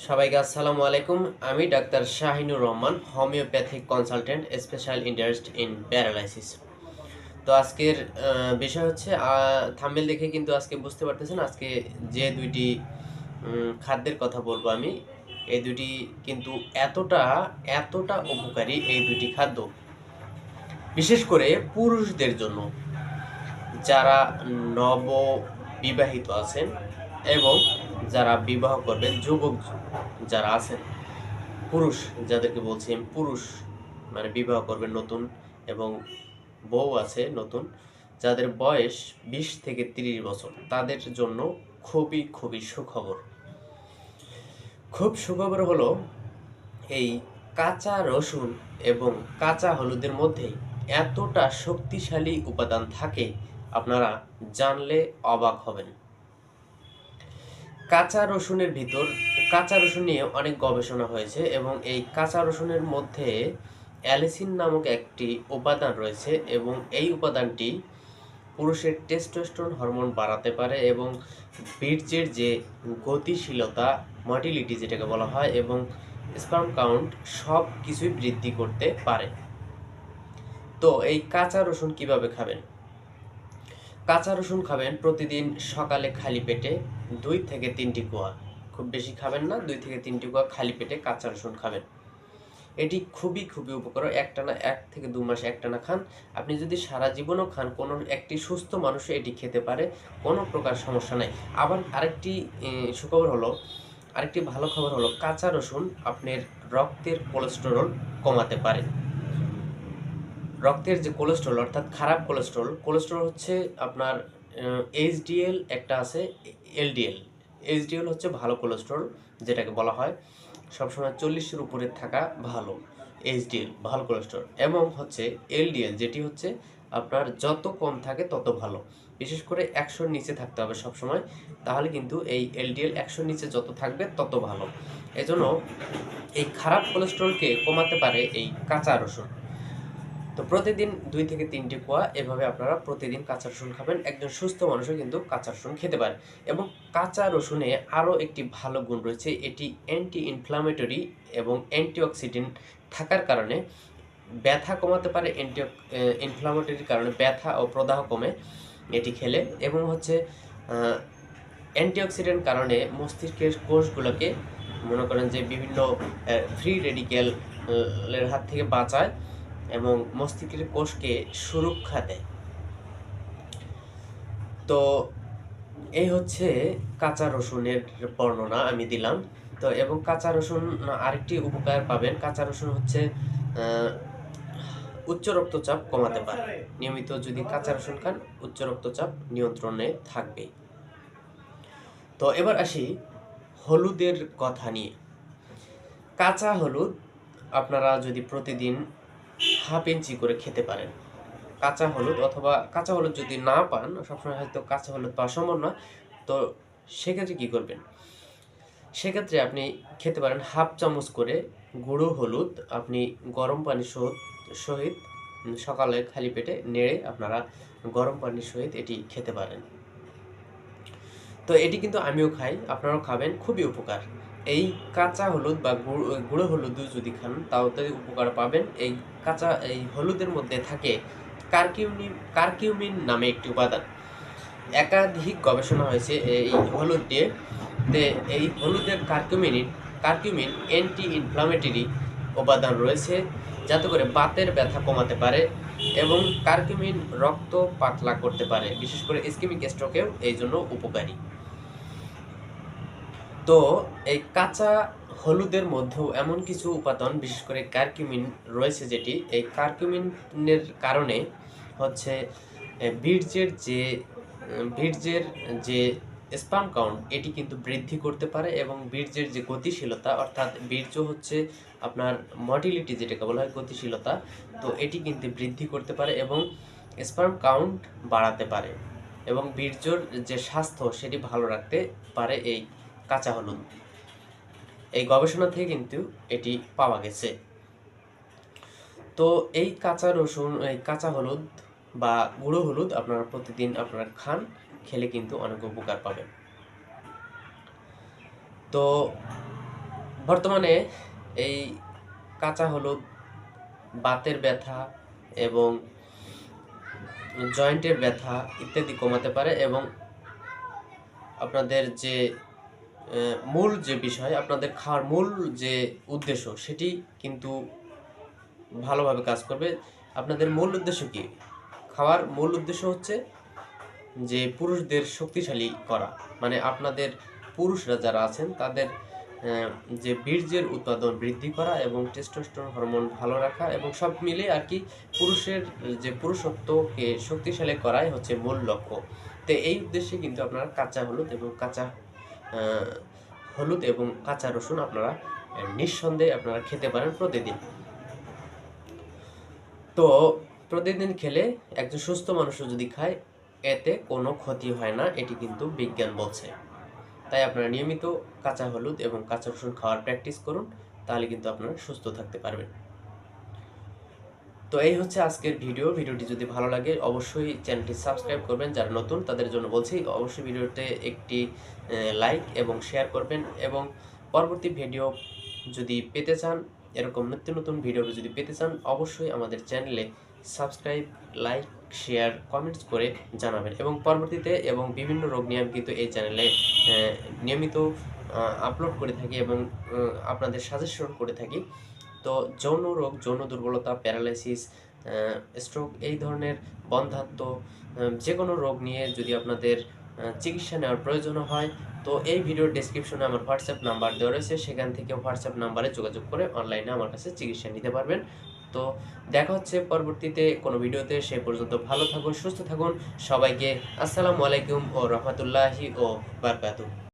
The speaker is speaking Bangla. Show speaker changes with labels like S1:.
S1: সবাইকে আসসালামু আলাইকুম। আমি doctor Shahinur Rahman, homeopathic consultant, special interest in paralysis. তো আজকের বিষয় হচ্ছে থাম্বেল দেখে কিন্তু আজকে বুঝতে পারতেছেন, আজকে যে দুইটি খাদ্যের কথা বলব আমি, এই দুটি কিন্তু এতটা এতটা উপকারী এই দুটি খাদ্য। বিশেষ করে পুরুষদের জন্য, যারা নব বিবাহিত আছেন এবং যারা বিবাহ করবেন, যুবক যারা আছেন, পুরুষ যাদেরকে বলছি পুরুষ মানে বিবাহ করবেন নতুন এবং বউ আছে নতুন, যাদের বয়স বিশ থেকে তিরিশ বছর, তাদের জন্য খুবই খুবই সুখবর। খুব সুখবর হলো এই কাঁচা রসুন এবং কাঁচা হলুদের মধ্যে এতটা শক্তিশালী উপাদান থাকে, আপনারা জানলে অবাক হবেন। কাঁচা রসুনের ভিতর, কাঁচা রসুন নিয়ে অনেক গবেষণা হয়েছে এবং এই কাঁচা রসুনের মধ্যে অ্যালিসিন নামক একটি উপাদান রয়েছে এবং এই উপাদানটি পুরুষের টেস্টোস্টেরন হরমোন বাড়াতে পারে এবং বীর্যের যে গতিশীলতা মটিলিটি যেটাকে বলা হয়, এবং স্পার্ম কাউন্ট সব কিছুই বৃদ্ধি করতে পারে। তো এই কাঁচা রসুন কীভাবে খাবেন? কাঁচা রসুন খাবেন প্রতিদিন সকালে খালি পেটে দুই থেকে তিনটি কোয়া খুব বেশি খাবেন না, দুই থেকে তিনটি কোয়া খালি পেটে কাঁচা রসুন খাবেন। এটি খুবই খুবই উপকার, একটানা এক থেকে দু মাস একটানা খান। আপনি যদি সারা জীবনও খান, কোনো একটি সুস্থ মানুষে এটি খেতে পারে, কোনো প্রকার সমস্যা নেই। আবার আরেকটি সুখবর হলো, আরেকটি ভালো খবর হলো, কাঁচা রসুন আপনার রক্তের কোলেস্টেরল কমাতে পারে। রক্তের যে কোলেস্ট্রল অর্থাৎ খারাপ কোলেস্ট্রল কোলেস্ট্রল হচ্ছে আপনার এইচডিএল একটা আছে এলডিএল এইচডিএল হচ্ছে ভালো কোলেস্ট্রল যেটাকে বলা হয়। সবসময় চল্লিশের উপরে থাকা ভালো এইচডিএল ভালো কোলেস্ট্রল এবং হচ্ছে এলডিএল যেটি হচ্ছে আপনার যত কম থাকে তত ভালো। বিশেষ করে একশোর নিচে থাকতে হবে সবসময়, তাহলে কিন্তু এই এলডিএল একশোর নিচে যত থাকবে তত ভালো। এজন্য এই খারাপ কোলেস্ট্রলকে কমাতে পারে এই কাঁচা রসুন। তো প্রতিদিন দুই থেকে তিনটি কোয়া এভাবে আপনারা প্রতিদিন কাঁচা রসুন খাবেন। একজন সুস্থ মানুষও কিন্তু কাঁচা রসুন খেতে পারে এবং কাঁচা রসুনে আরও একটি ভালো গুণ রয়েছে, এটি অ্যান্টি ইনফ্লামেটরি এবং অ্যান্টিঅক্সিডেন্ট থাকার কারণে ব্যথা কমাতে পারে অ্যান্টি ইনফ্লামেটরির কারণে ব্যথা ও প্রদাহ কমে এটি খেলে। এবং হচ্ছে অ্যান্টিঅক্সিডেন্ট কারণে মস্তিষ্কের কোষগুলোকে মনে করেন যে বিভিন্ন ফ্রি রেডিক্যাল এর হাত থেকে বাঁচায়। এবং মস্তিষ্কের কোষকে সুরক্ষা দেয়। তো এই হচ্ছে কাঁচা রসুনের বর্ণনা আমি দিলাম। তো এবং কাঁচা রসুন আরেকটি উপকার পাবেন। কাঁচা রসুন হচ্ছে উচ্চ রক্তচাপ কমাতে পারে। নিয়মিত যদি কাঁচা রসুন খান, উচ্চ রক্তচাপ নিয়ন্ত্রণে থাকবে তো এবার আসি হলুদের কথা নিয়ে। কাঁচা হলুদ আপনারা যদি প্রতিদিন হাফ ইঞ্চি করে খেতে পারেন। কাঁচা হলুদ অথবা কাঁচা হলুদ যদি না পান, সবসময় হয়তো কাঁচা হলুদ পাওয়া সম্ভব না। তো সেক্ষেত্রে কী করবেন? সেক্ষেত্রে আপনি খেতে পারেন হাফ চামচ করে গুঁড়ো হলুদ আপনি গরম পানির সহ- সহিত সকালে খালি পেটে নেড়ে আপনারা গরম পানির সহিত এটি খেতে পারেন। তো এটি কিন্তু আমিও খাই, আপনারাও খাবেন, খুবই উপকার। এই কাঁচা হলুদ বা গুঁড়ো হলুদ যদি খান, তাও তো উপকার পাবেন। এই কাঁচা, এই হলুদের মধ্যে থাকে কার্কিউমিন কার্কিউমিন নামে একটি উপাদান। একাধিক গবেষণা হয়েছে এই হলুদ দিয়ে। এই হলুদের কার্কিউমিন কার্কিউমিন অ্যান্টি ইনফ্লামেটরি উপাদান রয়েছে, যাতে করে বাতের ব্যথা কমাতে পারে এবং কার্কিউমিন রক্ত পাতলা করতে পারে। বিশেষ করে স্কিমিক স্ট্রোকেও এই জন্য উপকারী। তো এই কাঁচা হলুদের মধ্যেও এমন কিছু উপাদান, বিশেষ করে কার্কিউমিন রয়েছে যেটি, এই কার্কিউমিনের কারণে হচ্ছে বীর্যের যে বীর্যের যে স্পাম কাউন্ট, এটি কিন্তু বৃদ্ধি করতে পারে এবং বীর্যের যে গতিশীলতা, অর্থাৎ বীর্য হচ্ছে আপনার মডিলিটি যেটাকে বলা হয়, গতিশীলতা, তো এটি কিন্তু বৃদ্ধি করতে পারে এবং স্পার্ম কাউন্ট বাড়াতে পারে এবং বীর্যর যে স্বাস্থ্য, সেটি ভালো রাখতে পারে এই কাঁচা হলুদ। এই গবেষণা থেকে কিন্তু এটি পাওয়া গেছে। তো এই কাঁচা রসুন, এই কাঁচা হলুদ বা গুঁড়ো হলুদ আপনারা প্রতিদিন আপনারা খান, খেলে কিন্তু অনেক উপকার পাবেন। তো বর্তমানে এই কাঁচা হলুদ, বাতের ব্যথা এবং জয়েন্টের ব্যথা ইত্যাদি কমাতে পারে এবং আপনাদের যে মূল যে বিষয়, আপনাদের খাওয়ার মূল যে উদ্দেশ্য, সেটি কিন্তু ভালোভাবে কাজ করবে। আপনাদের মূল উদ্দেশ্য কি? খাওয়ার মূল উদ্দেশ্য হচ্ছে যে পুরুষদের শক্তিশালী করা। মানে আপনাদের পুরুষরা যারা আছেন, তাদের যে বীর্যের উৎপাদন বৃদ্ধি করা এবং টেস্টোস্টেরন হরমোন ভালো রাখা এবং সব মিলে আর কি পুরুষের, যে পুরুষত্বকে শক্তিশালী করাই হচ্ছে মূল লক্ষ্য। তো এই উদ্দেশ্যে কিন্তু আপনারা কাঁচা হলুদ এবং কাঁচা হলুদ এবং কাঁচা রসুন আপনারা নিঃসন্দেহে আপনারা খেতে পারেন প্রতিদিন। তো প্রতিদিন খেলে একজন সুস্থ মানুষও যদি খায়, এতে কোনো ক্ষতি হয় না, এটি কিন্তু বিজ্ঞান বলছে। তাই আপনারা নিয়মিত কাঁচা হলুদ এবং কাঁচা রসুন খাওয়ার প্র্যাকটিস করুন, তাহলে কিন্তু আপনারা সুস্থ থাকতে পারবেন। তো এই হচ্ছে আজকের ভিডিও। ভিডিওটি যদি ভালো লাগে, অবশ্যই চ্যানেলটি সাবস্ক্রাইব করবেন। যারা নতুন, তাদের জন্য বলছি, অবশ্যই ভিডিওতে একটি লাইক এবং শেয়ার করবেন এবং পরবর্তী ভিডিও যদি পেতে চান, এরকম নিত্য নতুন ভিডিও যদি পেতে চান, অবশ্যই আমাদের চ্যানেলে সাবস্ক্রাইব লাইক শেয়ার কমেন্টস করে জানাবেন। এবং পরবর্তীতে এবং বিভিন্ন রোগ নিয়ে আমি কিন্তু এই চ্যানেলে নিয়মিত আপলোড করে থাকি এবং আপনাদের সাজেশন করে থাকি। তো যৌন রোগ যৌন দুর্বলতা, প্যারালাইসিস স্ট্রোক এই ধরনের বন্ধাত্ম যে কোনো রোগ নিয়ে যদি আপনাদের চিকিৎসা নেওয়ার প্রয়োজন হয়, তো এই ভিডিওর ডেসক্রিপশনে আমার হোয়াটসঅ্যাপ নাম্বার দেওয়া রয়েছে। সেখান থেকে হোয়াটসঅ্যাপ নাম্বারে যোগাযোগ করে অনলাইনে আমার কাছে চিকিৎসা নিতে পারবেন। তো দেখা হচ্ছে পরবর্তীতে কোনো ভিডিওতে। সে পর্যন্ত ভালো থাকুন, সুস্থ থাকুন। সবাইকে আসসালামু আলাইকুম ও রহমতুল্লাহি ও বারকাতুহ।